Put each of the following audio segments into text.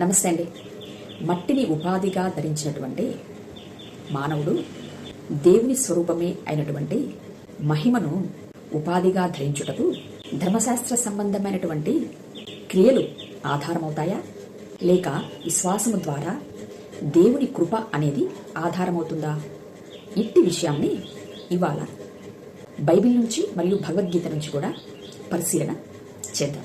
నమస్తే అండి. మట్టిని ఉపాధిగా ధరించినటువంటి మానవుడు దేవుని స్వరూపమే అయినటువంటి మహిమను ఉపాధిగా ధరించుటకు ధర్మశాస్త్ర సంబంధమైనటువంటి క్రియలు ఆధారమవుతాయా? లేక విశ్వాసము ద్వారా దేవుని కృప అనేది ఆధారమవుతుందా? ఇట్టి విషయాన్ని ఇవాళ బైబిల్ నుంచి మరియు భగవద్గీత నుంచి కూడా పరిశీలన చేద్దాం.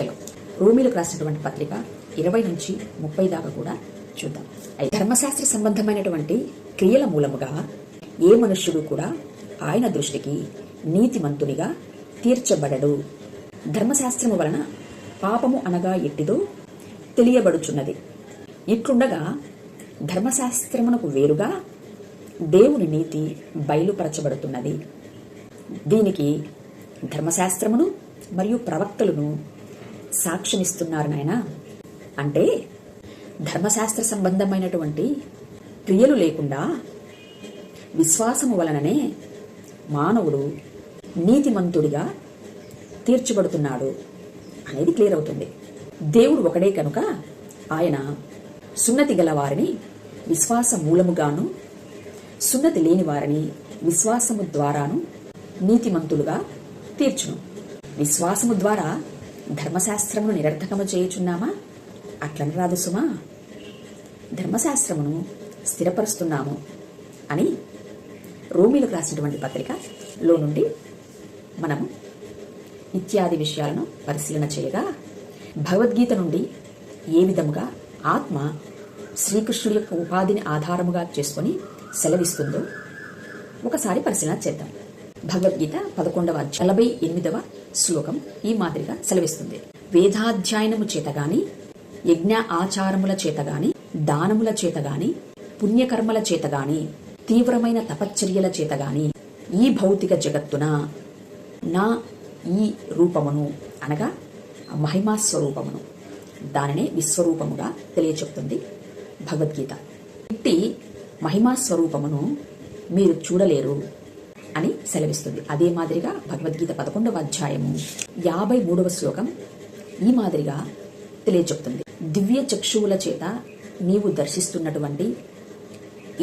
చలో. రోమిలకు రాసినటువంటి పత్రిక ఇరవై నుంచి ముప్పై దాకా కూడా చూద్దాం. అయితే ధర్మశాస్త్ర సంబంధమైనటువంటి క్రియల మూలముగా ఏ మనుష్యుడు కూడా ఆయన దృష్టికి నీతిమంతునిగా తీర్చబడడు. ధర్మశాస్త్రము వలన పాపము అనగా ఎట్టిదో తెలియబడుచున్నది. ఇట్లుండగా ధర్మశాస్త్రమునకు వేరుగా దేవుని నీతి బయలుపరచబడుతున్నది. దీనికి ధర్మశాస్త్రమును మరియు ప్రవక్తలను సాక్ష్యమిస్తున్నారు నాయన. అంటే ధర్మశాస్త్ర సంబంధమైనటువంటి క్రియలు లేకుండా విశ్వాసము వలననే మానవుడు నీతిమంతుడిగా తీర్చబడుతున్నాడు అనేది క్లియర్ అవుతుంది. దేవుడు ఒకడే కనుక ఆయన సున్నతి గల వారిని విశ్వాస మూలముగాను సున్నతి లేని వారిని విశ్వాసము ద్వారాను నీతిమంతులుగా తీర్చును. విశ్వాసము ద్వారా ధర్మశాస్త్రమును నిరర్థకము చేయుచున్నామా? అట్లని రాదు సుమా. ధర్మశాస్త్రమును స్థిరపరుస్తున్నాము అని రోమిలకు రాసినటువంటి పత్రికలో నుండి మనం ఇత్యాది విషయాలను పరిశీలన చేయగా భగవద్గీత నుండి ఏ విధముగా ఆత్మ శ్రీకృష్ణుడి యొక్క ఉపాధిని ఆధారముగా చేసుకొని సెలవిస్తుందో ఒకసారి పరిశీలన చేద్దాం. భగవద్గీత పదకొండవ నలభై ఎనిమిదవ శ్లోకం ఈ మాదిరిగా సెలవిస్తుంది. వేదాధ్యయనము చేతగాని యజ్ఞ ఆచారముల చేతగాని దానముల చేతగాని పుణ్యకర్మల చేతగాని తీవ్రమైన తపశ్చర్యల చేతగాని ఈ భౌతిక జగత్తున నా ఈ రూపమును అనగా మహిమా స్వరూపమును దానినే విశ్వరూపముగా తెలియచెప్తుంది భగవద్గీత. ఇట్టి మహిమా స్వరూపమును మీరు చూడలేరు. అని సెలవిస్తుంది. అదే మాదిరిగా భగవద్గీత పదకొండవ అధ్యాయము యాభై మూడవ శ్లోకం ఈ మాదిరిగా తెలియచెప్తుంది. దివ్య చక్షువుల చేత నీవు దర్శిస్తున్నటువంటి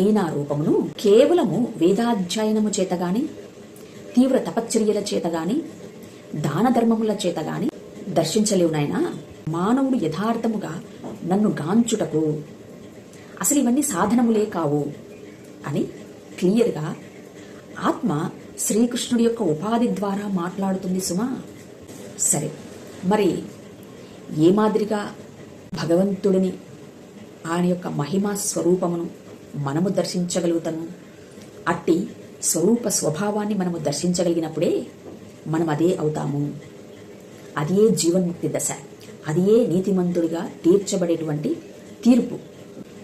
ఈ నా రూపమును కేవలము వేదాధ్యయనము చేత గాని తీవ్ర తపశ్చర్యల చేత గాని దాన ధర్మముల చేత గాని దర్శించలేవు నాయనా మానవుడు యథార్థముగా నన్ను గాంచుటకు అసలు ఇవన్నీ సాధనములే కావు అని క్లియర్గా ఆత్మ శ్రీకృష్ణుడి యొక్క ఉపాధి ద్వారా మాట్లాడుతుంది సుమా. సరే మరి ఏ మాదిరిగా భగవంతుడిని ఆయన యొక్క మహిమా స్వరూపమును మనము దర్శించగలుగుతాము? అట్టి స్వరూప స్వభావాన్ని మనము దర్శించగలిగినప్పుడే మనం అదే అవుతాము. అదే జీవన్ముక్తి దశ అదే నీతిమంతుడిగా తీర్చబడేటువంటి తీర్పు.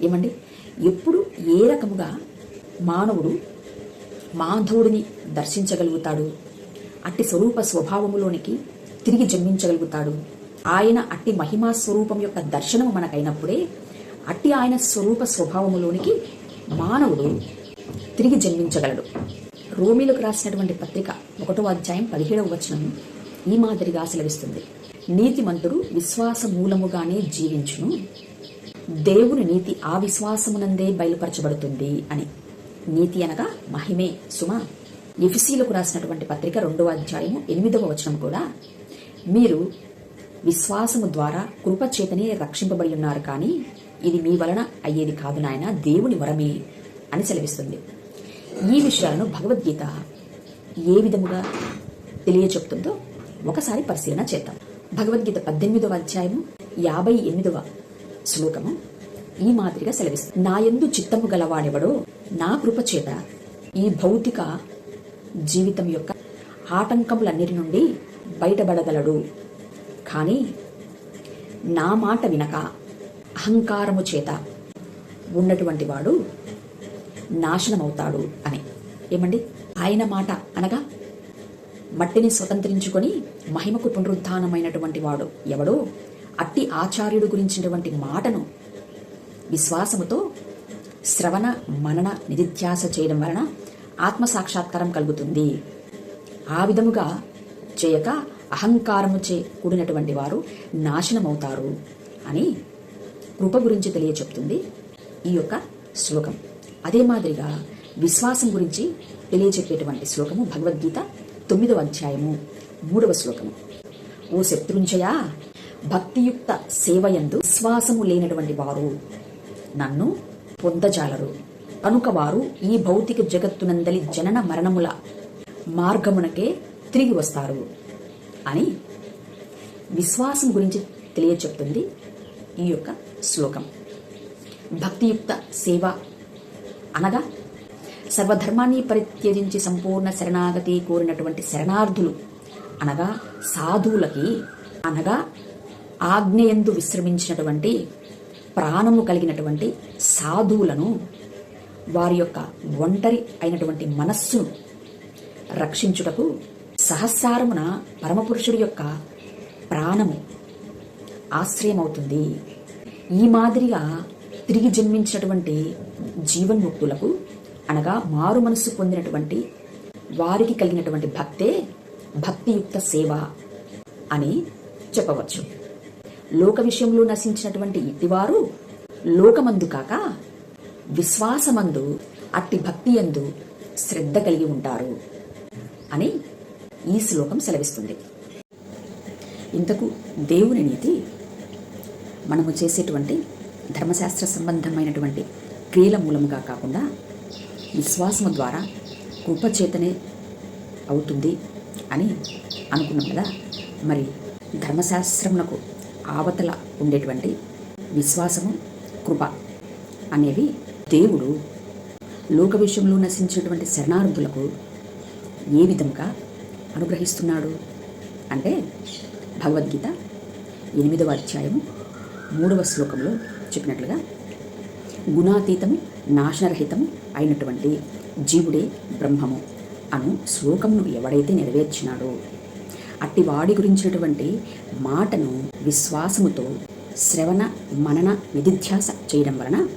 ఏమండి? ఎప్పుడు ఏ రకముగా మానవుడు మాధవుడిని దర్శించగలుగుతాడు. అట్టి స్వరూప స్వభావములోనికి తిరిగి జన్మించగలుగుతాడు. ఆయన అట్టి మహిమా స్వరూపం యొక్క దర్శనం మనకైనప్పుడే అట్టి ఆయన స్వరూప స్వభావములోనికి మానవుడు తిరిగి జన్మించగలడు. రోమిలకు రాసినటువంటి పత్రిక ఒకటో అధ్యాయం పదిహేడవ వచనం ఈ మాదిరిగా సెలవిస్తుంది. నీతిమంతుడు విశ్వాస మూలముగానే జీవించును. దేవుని నీతి ఆ విశ్వాసమునందే బయలుపరచబడుతుంది అని. నీతి అనగా మహిమే. సుమ. ఎఫిసీలకు రాసినటువంటి పత్రిక రెండవ అధ్యాయము ఎనిమిదవ వచనం కూడా మీరు విశ్వాసము ద్వారా కృపచేతనే రక్షింపబడి ఉన్నారు కానీ ఇది మీ వలన అయ్యేది కాదు నాయన దేవుని వరమే అని సెలవిస్తుంది. ఈ విషయాలను భగవద్గీత ఏ విధముగా తెలియచెప్తుందో ఒకసారి పరిశీలన చేద్దాం. భగవద్గీత పద్దెనిమిదవ అధ్యాయము యాభై ఎనిమిదవ శ్లోకము. ఈ మాదిరిగా సెలవిస్తుంది. నా ఎందు చిత్తము గలవాడెవడో నా కృపచేత ఈ భౌతిక జీవితం యొక్క ఆటంకములన్నిటి నుండి బయటపడగలడు. కానీ నా మాట వినక అహంకారము చేత ఉన్నటువంటి వాడు నాశనమవుతాడు అని. ఏమండి? ఆయన మాట అనగా మట్టిని స్వతంత్రించుకొని మహిమకు పునరుద్ధానమైనటువంటి వాడు ఎవడో అట్టి ఆచార్యుడు గురించినటువంటి మాటను విశ్వాసముతో శ్రవణ మనన నిధిధ్యాస చేయడం వలన ఆత్మ సాక్షాత్కారం కలుగుతుంది. ఆ విధముగా చేయక అహంకారము చే కూడినటువంటి వారు నాశనమవుతారు అని కృప గురించి తెలియచెప్తుంది ఈ యొక్క శ్లోకం. అదే మాదిరిగా విశ్వాసం గురించి తెలియచెప్పేటువంటి శ్లోకము భగవద్గీత తొమ్మిదవ అధ్యాయము మూడవ శ్లోకము. ఓ శత్రుంజయ భక్తియుక్త సేవయందు విశ్వాసము లేనటువంటి వారు నన్ను పొందజాలరు. కనుక వారు ఈ భౌతిక జగత్తునందలి జనన మరణముల మార్గమునకే తిరిగి వస్తారు అని విశ్వాసం గురించి తెలియచెప్తుంది ఈ యొక్క శ్లోకం. భక్తియుక్త సేవ అనగా సర్వధర్మాన్ని పరిత్యజించి సంపూర్ణ శరణాగతి కోరినటువంటి శరణార్థులు అనగా సాధువులకి అనగా ఆజ్ఞయందు విశ్రమించినటువంటి ప్రాణము కలిగినటువంటి సాధువులను వారి యొక్క ఒంటరి అయినటువంటి మనస్సును రక్షించుటకు సహస్రారమున పరమపురుషుడి యొక్క ప్రాణము ఆశ్రయమవుతుంది. ఈ మాదిరిగా తిరిగి జన్మించినటువంటి జీవన్ముక్తులకు అనగా మారు మనస్సు పొందినటువంటి వారికి కలిగినటువంటి భక్తే భక్తియుక్త సేవ అని చెప్పవచ్చు. లోక విషయంలో నశించినటువంటి ఇంటివారు లోకమందు కాక విశ్వాసమందు అట్టి భక్తి ఎందు శ్రద్ధ కలిగి ఉంటారు అని ఈ శ్లోకం సెలవిస్తుంది. ఇంతకు దేవుని నీతి మనము చేసేటువంటి ధర్మశాస్త్ర సంబంధమైనటువంటి క్రియల మూలముగా కాకుండా విశ్వాసము ద్వారా కృపచేతనే అవుతుంది అని అనుకున్నాం కదా. మరి ధర్మశాస్త్రమునకు ఆవతల ఉండేటువంటి విశ్వాసము కృప అనేవి దేవుడు లోక విషయంలో నశించేటువంటి శరణార్థులకు ఏ విధంగా అనుగ్రహిస్తున్నాడు అంటే భగవద్గీత ఎనిమిదవ అధ్యాయము మూడవ శ్లోకంలో చెప్పినట్లుగా గుణాతీతము నాశనరహితము అయినటువంటి జీవుడే బ్రహ్మము అను శ్లోకమును ఎవడైతే నెరవేర్చినాడో అట్టి వాడి గురించినటువంటి మాటను విశ్వాసముతో శ్రవణ మనన నిధిధ్యాస చేయడం వలన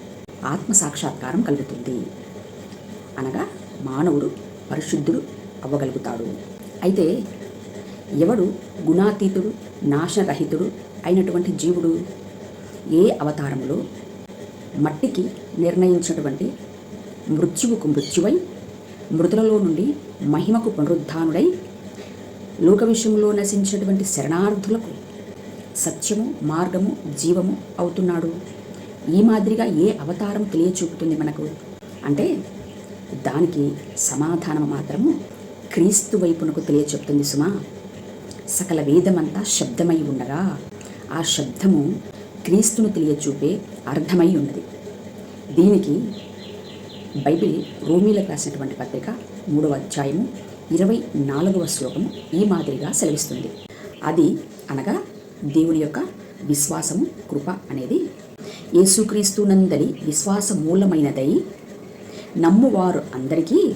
ఆత్మ సాక్షాత్కారం కలుగుతుంది. అనగా మానవుడు పరిశుద్ధుడు అవ్వగలుగుతాడు. అయితే ఎవడు గుణాతీతుడు నాశరహితుడు అయినటువంటి జీవుడు? ఏ అవతారములో మట్టికి నిర్ణయించినటువంటి మృత్యువుకు మృత్యువై మృతులలో నుండి మహిమకు పునరుద్ధానుడై లోక విషయంలో నశించినటువంటి శరణార్థులకు సత్యము మార్గము జీవము అవుతున్నాడు. ఈ మాదిరిగా ఏ అవతారం తెలియచూపుతుంది మనకు? అంటే దానికి సమాధానం మాత్రము క్రీస్తు వైపునకు తెలియచెప్తుంది సుమా. సకల వేదమంతా శబ్దమై ఉండగా ఆ శబ్దము క్రీస్తును తెలియచూపే అర్థమై ఉన్నది. దీనికి బైబిల్ రోమీలకు రాసినటువంటి పత్రిక మూడవ అధ్యాయము ఇరవై నాలుగవ శ్లోకము ఈ మాదిరిగా సెలవిస్తుంది. అది అనగా దేవుని యొక్క విశ్వాసము కృప అనేది. యేసుక్రీస్తు నందలి విశ్వాస మూలమైనదై నమ్మువారు అందరికీ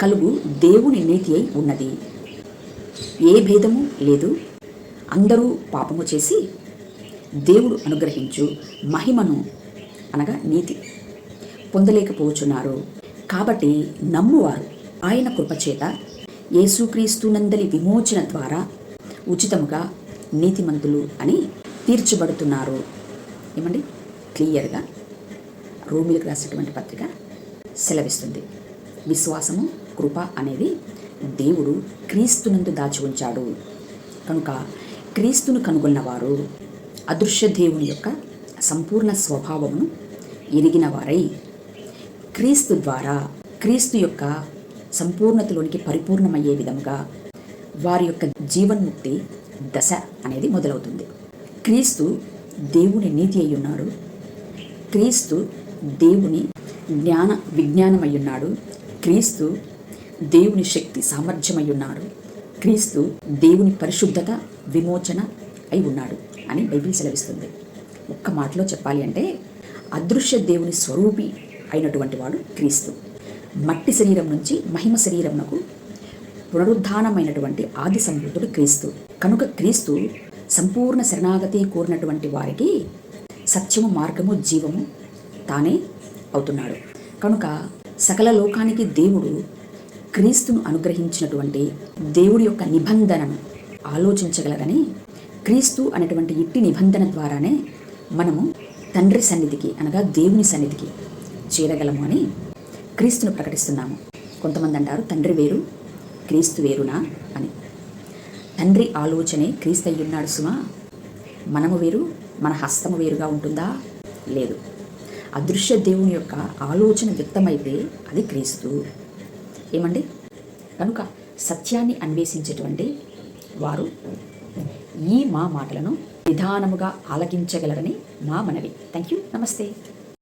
కలుగు దేవుని నీతి అయి ఉన్నది. ఏ భేదము లేదు. అందరూ పాపము చేసి దేవుడు అనుగ్రహించు మహిమను అనగా నీతి పొందలేకపోచున్నారు కాబట్టి నమ్మువారు ఆయన కృపచేత యేసుక్రీస్తునందలి విమోచన ద్వారా ఉచితముగా నీతిమంతులు అని తీర్చబడుతున్నారు. ఏమండి? క్లియర్గా రోమిలకు రాసినటువంటి పత్రిక సెలవిస్తుంది. విశ్వాసము కృప అనేది దేవుడు క్రీస్తునందు దాచి ఉంచాడు. కనుక క్రీస్తును కనుగొన్నవారు అదృశ్య దేవుని యొక్క సంపూర్ణ స్వభావమును ఎరిగిన వారై క్రీస్తు ద్వారా క్రీస్తు యొక్క సంపూర్ణతలోనికి పరిపూర్ణమయ్యే విధంగా వారి యొక్క జీవన్ముక్తి దశ అనేది మొదలవుతుంది. క్రీస్తు దేవుని నీతి అయి ఉన్నాడు క్రీస్తు దేవుని జ్ఞాన విజ్ఞానమై ఉన్నాడు క్రీస్తు దేవుని శక్తి సామర్థ్యమై క్రీస్తు దేవుని పరిశుద్ధత విమోచన అయి ఉన్నాడు అని బైబిల్ సెలవిస్తుంది. ఒక్క మాటలో చెప్పాలి అంటే అదృశ్య దేవుని స్వరూపి అయినటువంటి వాడు క్రీస్తు. మట్టి శరీరం నుంచి మహిమ శరీరమునకు పునరుద్ధానమైనటువంటి ఆది సంభూతుడు క్రీస్తు. కనుక క్రీస్తు సంపూర్ణ శరణాగతి కోరినటువంటి వారికి సత్యము మార్గము జీవము తానే అవుతున్నాడు. కనుక సకల లోకానికి దేవుడు క్రీస్తును అనుగ్రహించినటువంటి దేవుడి యొక్క నిబంధనను ఆలోచించగలరని క్రీస్తు అనేటువంటి ఇట్టి నిబంధన ద్వారానే మనము తండ్రి సన్నిధికి అనగా దేవుని సన్నిధికి చేరగలము అని క్రీస్తును ప్రకటిస్తున్నాము. కొంతమంది అంటారు తండ్రి వేరు క్రీస్తు వేరునా? అని. తండ్రి ఆలోచనే క్రీస్తు అయ్యున్నాడు సుమా. మనము వేరు మన హస్తము వేరుగా ఉంటుందా? లేదు. అదృశ్య దేవుని యొక్క ఆలోచన వ్యక్తమైతే అది క్రీస్తు. ఏమండి? కనుక సత్యాన్ని అన్వేషించేటువంటి వారు ఈ మా మాటలను నిదానముగా ఆలకించగలరని మా మనవి. థ్యాంక్ యూ నమస్తే.